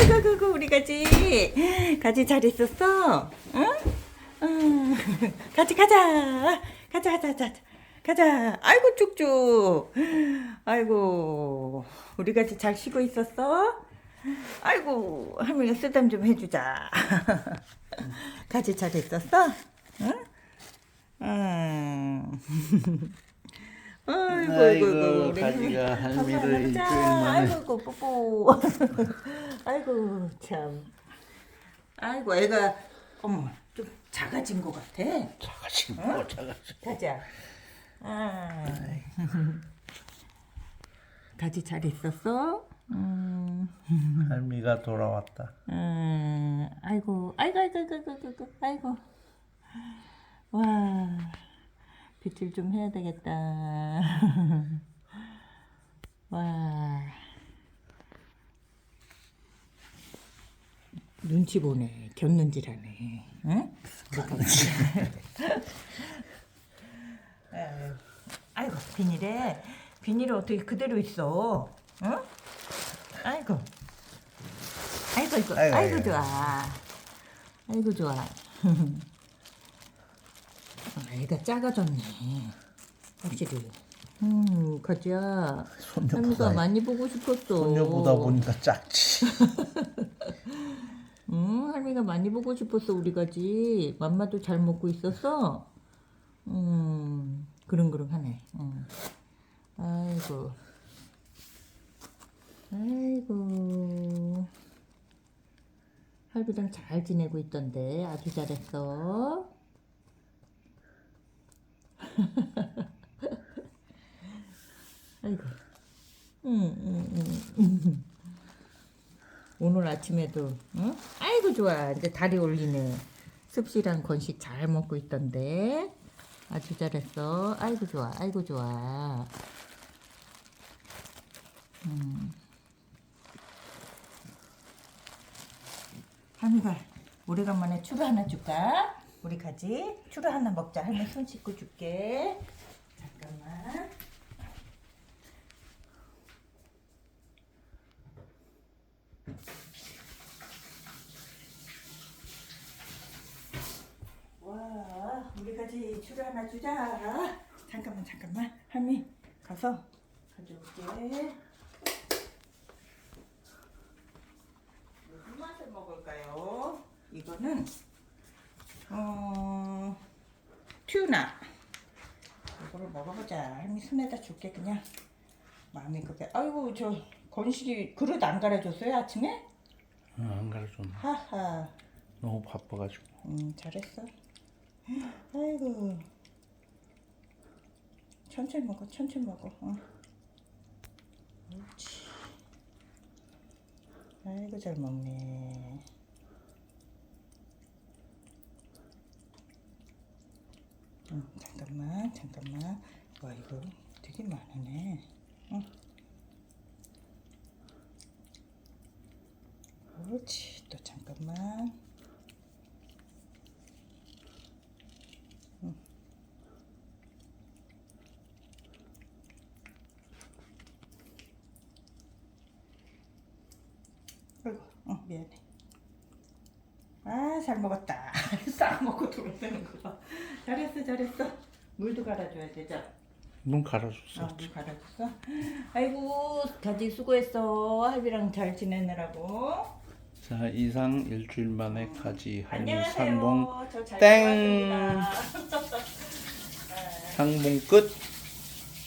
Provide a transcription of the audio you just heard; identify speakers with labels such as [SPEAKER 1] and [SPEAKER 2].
[SPEAKER 1] 아이고 우리 가지 가지 잘 있었어? 응? 응. 가지 가자 가자 가자 가자 가자 아이고 쭉쭉 아이고 우리 가지 잘 쉬고 있었어? 아이고 할머니가 쓰담 좀 해주자 가지 잘 있었어? 응? 응. 아이고 아이고
[SPEAKER 2] 가지가 할미를. 일주일 만에.
[SPEAKER 1] 아이고 뽀뽀 아이고 참 아이고 애가 어머 좀 작아진 것 같아
[SPEAKER 2] 작아진 거 작아진
[SPEAKER 1] 가자 아. 가지 잘 있었어? 음,
[SPEAKER 2] 할미가 돌아왔다.
[SPEAKER 1] 음, 아이고, 아이고, 아이고, 아이고, 아이고. 와, 빗질 좀 해야 되겠다. 와. 눈치 보네. 곁눈질하네. 응? 아이고, 비닐에, 비닐이 어떻게 그대로 있어? 응? 아이고. 아이고, 아이고,
[SPEAKER 2] 아이고,
[SPEAKER 1] 아이고,
[SPEAKER 2] 아이고.
[SPEAKER 1] 좋아. 아이고, 좋아. 아, 애가 작아졌네. 확실히. 음, 가지야.
[SPEAKER 2] 손녀보다-
[SPEAKER 1] 많이 보고 싶었어.
[SPEAKER 2] 손녀보다 보니까 작지.
[SPEAKER 1] 응, 할미가 많이 보고 싶었어, 우리 가지. 맘마도 잘 먹고 있었어? 음, 그릉그릉 하네. 응. 아이고. 아이고. 할비랑 잘 지내고 있던데, 아주 잘했어. 아이고. 응, 응, 응, 응. 오늘 아침에도 응? 아이고 좋아 이제 다리 올리네 습실한 건식 잘 먹고 있던데 아주 잘했어 아이고 좋아 아이고 좋아 음. 할미가 오래간만에 추루 하나 줄까? 우리 가지 추루 하나 먹자 할머니 손 씻고 줄게 잠깐만 와, 우리 가지 추루 하나 주자. 잠깐만, 잠깐만. 할미, 가서 가져올게. 무슨 맛을 먹을까요? 이거는 어 튜나. 이거를 먹어보자. 할미 손에다 줄게 그냥. 마음이 급해. 아이고 저 건식이 그릇 안 갈아줬어요 아침에?
[SPEAKER 2] 응, 안 가르쳤나?
[SPEAKER 1] 하하.
[SPEAKER 2] 너무 바빠가지고.
[SPEAKER 1] 음, 잘했어. 아이고. 천천히 먹어, 천천히 먹어. 어. 옳지. 아이고, 잘 먹네. 음, 잠깐만, 잠깐만. 와, 이거 되게 많으네. 어. 옳지. 또 잠깐만. 아이고, 어, 미안해. 아, 잘 먹었다. 싹 먹고 돌아가는 거 봐. 잘했어, 잘했어. 물도 갈아줘야 되죠?
[SPEAKER 2] 눈 갈아줬어.
[SPEAKER 1] 어, 물 갈아줬어? 아이고, 가지 수고했어. 할비랑 잘 지내느라고.
[SPEAKER 2] 자, 이상 일주일 만에 가지 할미
[SPEAKER 1] 안녕하세요.
[SPEAKER 2] 상봉
[SPEAKER 1] 저잘
[SPEAKER 2] 땡. 상봉 끝.